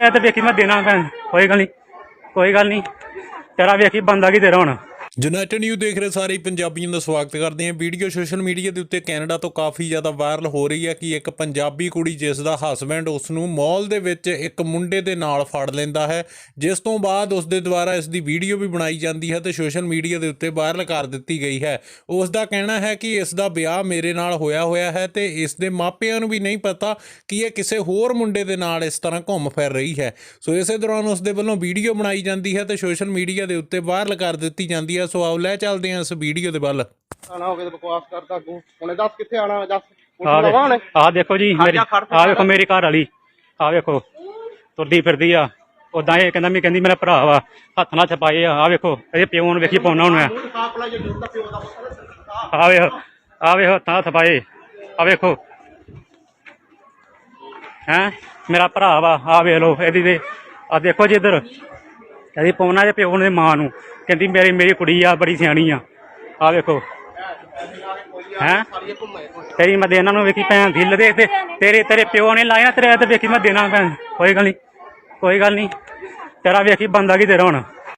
ਤੇ ਵੇਖੀ ਮੈਂ ਦੇਣਾ ਭੈਣ, ਕੋਈ ਗੱਲ ਨਹੀਂ, ਕੋਈ ਗੱਲ ਨਹੀਂ। ਤੇਰਾ ਵੇਖੀ ਬੰਦਾ ਕੀ ਤੇਰਾ ਹੁਣ। ਯੂਨਾਈਟਿਡ ਨਿਊ ਦੇਖ ਰਹੇ ਸਾਰੇ ਪੰਜਾਬੀਆਂ ਦਾ ਸਵਾਗਤ ਕਰਦੇ ਹਾਂ। ਵੀਡੀਓ ਸੋਸ਼ਲ ਮੀਡੀਆ ਦੇ ਉੱਤੇ ਕੈਨੇਡਾ ਤੋਂ ਕਾਫੀ ਜ਼ਿਆਦਾ ਵਾਇਰਲ ਹੋ ਰਹੀ ਹੈ ਕਿ ਇੱਕ ਪੰਜਾਬੀ ਕੁੜੀ ਜਿਸ ਦਾ ਹਸਬੈਂਡ ਉਸ ਨੂੰ ਮਾਲ ਦੇ ਵਿੱਚ ਇੱਕ ਮੁੰਡੇ ਦੇ ਨਾਲ ਫੜ ਲੈਂਦਾ ਹੈ। ਜਿਸ ਤੋਂ ਬਾਅਦ ਉਸ ਦੇ ਦੁਆਰਾ ਇਸ ਦੀ ਵੀਡੀਓ ਵੀ ਬਣਾਈ ਜਾਂਦੀ ਹੈ ਤੇ ਸੋਸ਼ਲ ਮੀਡੀਆ ਦੇ ਉੱਤੇ ਵਾਇਰਲ ਕਰ ਦਿੱਤੀ ਗਈ ਹੈ। ਉਸ ਦਾ ਕਹਿਣਾ ਹੈ ਕਿ ਇਸ ਦਾ ਵਿਆਹ ਮੇਰੇ ਨਾਲ ਹੋਇਆ ਹੋਇਆ ਹੈ ਤੇ ਇਸ ਦੇ ਮਾਪਿਆਂ ਨੂੰ ਵੀ ਨਹੀਂ ਪਤਾ ਕਿ ਇਹ ਕਿਸੇ ਹੋਰ ਮੁੰਡੇ ਦੇ ਨਾਲ ਇਸ ਤਰ੍ਹਾਂ ਘੁੰਮ ਫਿਰ ਰਹੀ ਹੈ। ਸੋ ਇਸੇ ਦੌਰਾਨ ਉਸ ਦੇ ਵੱਲੋਂ ਵੀਡੀਓ ਬਣਾਈ ਜਾਂਦੀ ਹੈ ਤੇ ਸੋਸ਼ਲ ਮੀਡੀਆ ਦੇ ਉੱਤੇ ਵਾਇਰਲ ਕਰ ਦਿੱਤੀ ਜਾਂਦੀ ਹੈ। ਸੋ ਆਓ ਲੈ ਚੱਲਦੇ ਹਾਂ ਇਸ ਵੀਡੀਓ ਦੇ ਵੱਲ। ਆਣਾ ਹੋ ਗਿਆ ਤੇ ਬਕਵਾਸ ਕਰਦਾ ਅੱਗੋਂ। ਹੁਣੇ ਦੱਸ ਕਿੱਥੇ ਆਣਾ ਦੱਸ। ਆ ਲਵਾ ਹੁਣੇ ਆ ਦੇਖੋ ਜੀ ਮੇਰੀ ਆ ਵੇਖੋ ਮੇਰੀ ਘਰ ਵਾਲੀ। ਆ ਵੇਖੋ ਤੁਰਦੀ ਫਿਰਦੀ ਆ। ਉਦਾਂ ਇਹ ਕਹਿੰਦਾ ਮੈਂ ਕਹਿੰਦੀ ਮੇਰਾ ਭਰਾ ਵਾ। ਹੱਥ ਨਾਲ ਛਪਾਏ ਆ। ਆ ਵੇਖੋ ਇਹਦੇ ਪਿਓ ਨੂੰ ਵੇਖੀ ਪਾਉਣਾ ਹੁਣ ਮੈਂ ਤੂੰ ਕਾਪਲਾ ਜੇ ਜੁੱਤਾ ਪਿਓ ਦਾ ਪੁੱਤ ਆ ਵੇਖੋ ਆ ਵੇਖੋ ਤਾਂ ਛਪਾਏ। ਆ ਵੇਖੋ। ਹੈ? ਮੇਰਾ ਭਰਾ ਵਾ ਆ ਵੇਖ ਲੋ ਇਹਦੀ ਦੇ ਆ ਦੇਖੋ ਜੀ ਇੱਧਰ। ਇਹਦੀ ਪਾਉਣਾ ਦੇ ਪਿਓ ਨੇ ਮਾਂ ਨੂੰ। ਕਹਿੰਦੀ ਮੇਰੀ ਮੇਰੀ ਕੁੜੀ ਆ, ਬੜੀ ਸਿਆਣੀ ਆ। ਆ ਵੇਖੋ। ਹੈਂ? ਤੇਰੀ ਮੈਂ ਦੇਣਾ ਨੂੰ ਵੇਖੀ ਭੈਣ ਦਿਲ ਦੇ ਤੇ ਤੇਰੇ ਤੇਰੇ ਪਿਓ ਨੇ ਲਾਇਆ, ਤੇਰੇ ਤੇ ਵੇਖੀ ਮੈਂ ਦੇਣਾ ਭੈਣ। ਕੋਈ ਗੱਲ ਨਹੀਂ ਕੋਈ ਗੱਲ ਨਹੀਂ ਤੇਰਾ ਵੇਖੀ ਬੰਦਾ ਕੀ ਤੇਰਾ ਹੁਣ।